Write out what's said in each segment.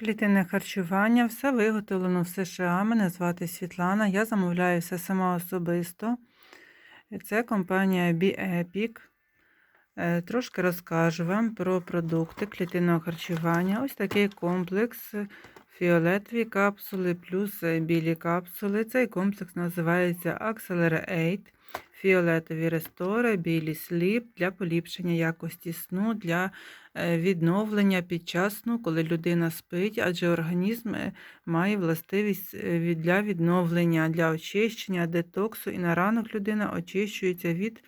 Клітинне харчування, все виготовлено в США. Мене звати Світлана. Я замовляю все сама особисто. Це компанія BEPIC. Е, Трошки розкажу вам про продукти клітинного харчування. Ось такий комплекс фіолетові капсули плюс білі капсули. Цей комплекс називається Accelerate. Фіолетові рестори, білі сліп для поліпшення якості сну, для е, відновлення під час сну, коли людина спить, адже організм е, має властивість е, для відновлення, для очищення, детоксу, і на ранок людина очищується від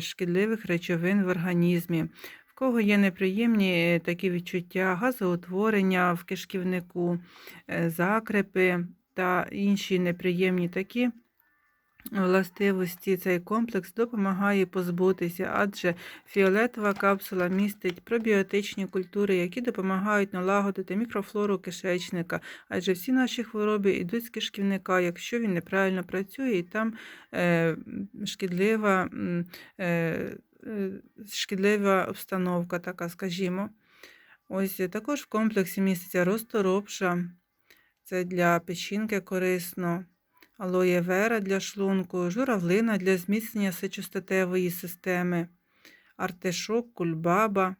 шкідливих речовин в організмі. В кого є неприємні такі відчуття, газоутворення в кишківнику, закрепи та інші неприємні такі властивості цей комплекс допомагає позбутися, адже фіолетова капсула містить пробіотичні культури, які допомагають налагодити мікрофлору кишечника, адже всі наші хвороби йдуть з кишківника, якщо він неправильно працює, і там е, шкідлива, е, е, шкідлива обстановка, така, скажімо. Ось е, також в комплексі міститься розторопша, це для печінки корисно алоє вера для шлунку, журавлина для зміцнення сечостатевої системи, артишок, кульбаба.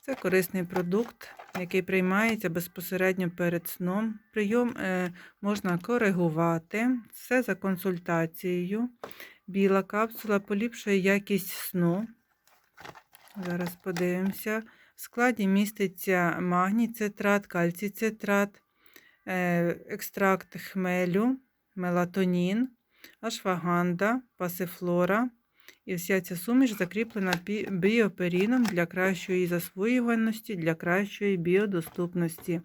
Це корисний продукт, який приймається безпосередньо перед сном. Прийом е, можна коригувати. Все за консультацією. Біла капсула поліпшує якість сну. Зараз подивимося. В складі міститься магній цитрат, кальцій цитрат, е, екстракт хмелю, мелатонін, ашваганда, пасифлора. І вся ця суміш закріплена біоперіном для кращої засвоюваності, для кращої біодоступності.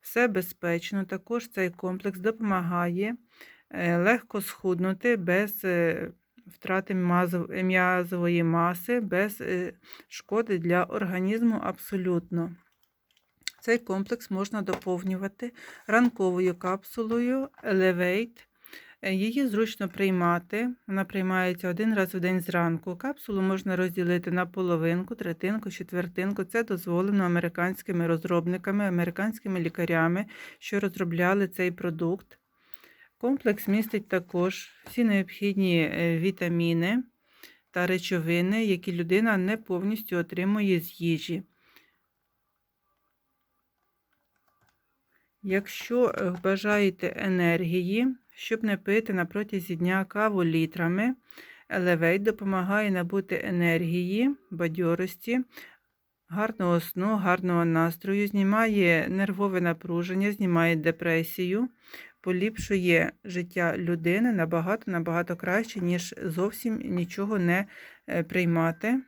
Все безпечно. Також цей комплекс допомагає е, легко схуднути без е, втрати м'язової маси, без е, шкоди для організму абсолютно. Цей комплекс можна доповнювати ранковою капсулою Elevate. Е, Її зручно приймати. Вона приймається один раз в день зранку. Капсулу можна розділити на половинку, третинку, четвертинку. Це дозволено американськими розробниками, американськими лікарями, що розробляли цей продукт. Комплекс містить також всі необхідні е, вітаміни та речовини, які людина не повністю отримує з їжі. Якщо е, бажаєте енергії, щоб не пити на протязі дня каву літрами, Elevate допомагає набути енергії, бадьорості, гарного сну, гарного настрою, знімає нервове напруження, знімає депресію, поліпшує життя людини набагато-набагато краще, ніж зовсім нічого не е, приймати.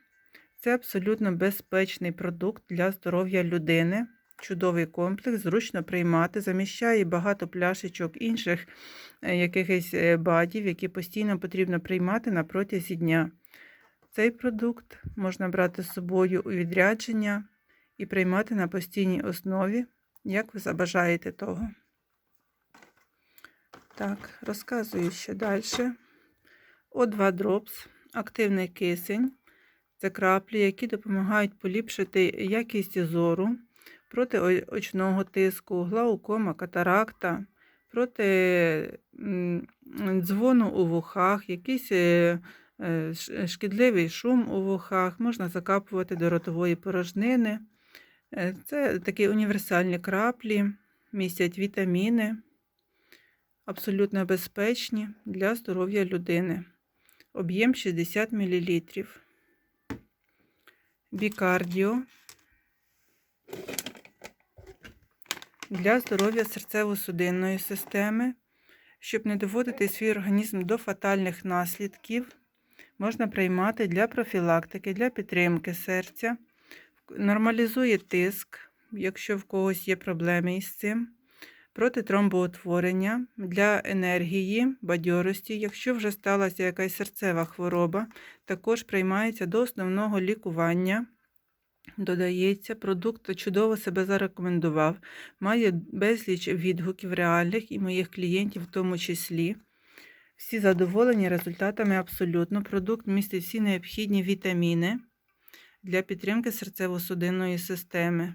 Це абсолютно безпечний продукт для здоров'я людини. Чудовий комплекс, зручно приймати, заміщає багато пляшечок інших е, якихось е, бадів, які постійно потрібно приймати на протязі дня. Цей продукт можна брати з собою у відрядження і приймати на постійній основі, як ви забажаєте того. Так, розказую ще далі. О2 Drops, активний кисень. Це краплі, які допомагають поліпшити якість зору проти очного тиску, глаукома, катаракта, проти дзвону у вухах, якийсь е, е, шкідливий шум у вухах, можна закапувати до ротової порожнини. Е, Це такі універсальні краплі, містять вітаміни, абсолютно безпечні для здоров'я людини. Об'єм 60 мл. Бікардіо для здоров'я серцево-судинної системи, щоб не доводити свій організм до фатальних наслідків, можна приймати для профілактики, для підтримки серця, нормалізує тиск, якщо в когось є проблеми із цим, проти тромбоутворення, для енергії, бадьорості, якщо вже сталася якась серцева хвороба, також приймається до основного лікування. Додається, продукт чудово себе зарекомендував, має безліч відгуків реальних і моїх клієнтів в тому числі. Всі задоволені результатами абсолютно. Продукт містить всі необхідні вітаміни для підтримки серцево-судинної системи.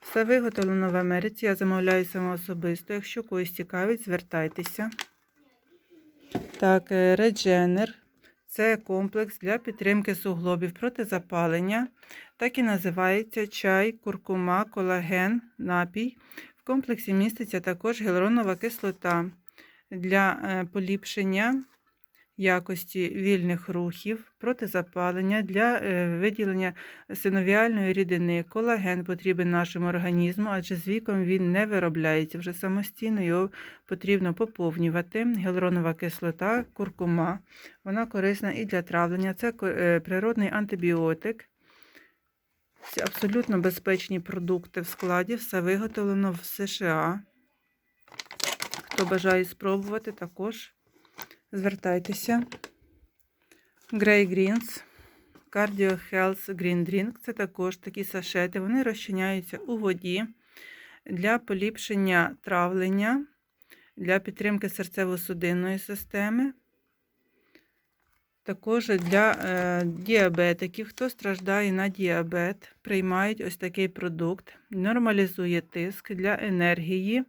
Все виготовлено в Америці. Я замовляю сама особисто. Якщо когось цікавить, звертайтеся. Так, Regener – це комплекс для підтримки суглобів проти запалення. Так і називається чай, куркума, колаген, напій. В комплексі міститься також гіалуронова кислота для е, поліпшення якості вільних рухів, проти запалення, для е, виділення синовіальної рідини. Колаген потрібен нашому організму, адже з віком він не виробляється вже самостійно, його потрібно поповнювати. Гіалуронова кислота, куркума. Вона корисна і для травлення. Це е, природний антибіотик. Всі абсолютно безпечні продукти в складі, все виготовлено в США. Хто бажає спробувати, також звертайтеся. Grey Greens, Cardio Health Green Drink це також такі сашети. Вони розчиняються у воді для поліпшення травлення, для підтримки серцево-судинної системи. Також для е, діабетиків, хто страждає на діабет, приймають ось такий продукт, нормалізує тиск для енергії,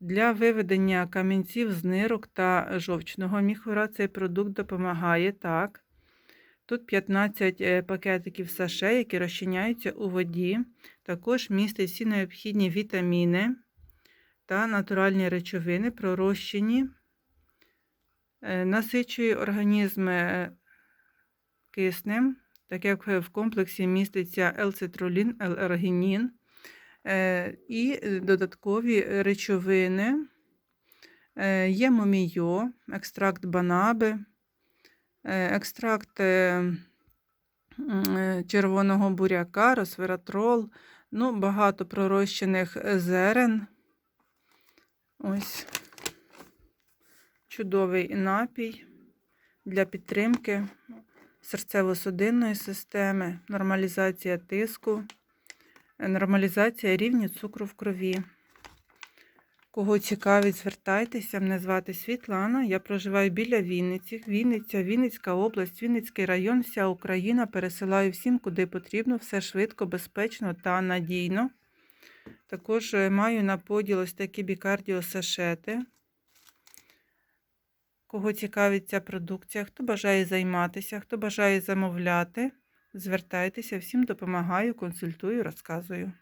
для виведення камінців з нирок та жовчного міхура. Цей продукт допомагає так. Тут 15 е, пакетиків саше, які розчиняються у воді. Також містить всі необхідні вітаміни та натуральні речовини, пророщені. Е, Насичує організм е, киснем, так як в комплексі міститься елцитрулін, елергінін е, і додаткові речовини. Е, Є момійо, екстракт банаби, е, екстракт е, е, червоного буряка, росвератрол, ну, багато пророщених зерен. Ось чудовий напій для підтримки серцево-судинної системи, нормалізація тиску, е, нормалізація рівня цукру в крові. Кого цікавить, звертайтеся. Мене звати Світлана. Я проживаю біля Вінниці. Вінниця, Вінницька область, Вінницький район, вся Україна. Пересилаю всім, куди потрібно, все швидко, безпечно та надійно. Також е, маю на поділ ось такі бікардіосашети. Кого цікавить ця продукція, хто бажає займатися, хто бажає замовляти, звертайтеся, всім допомагаю, консультую, розказую.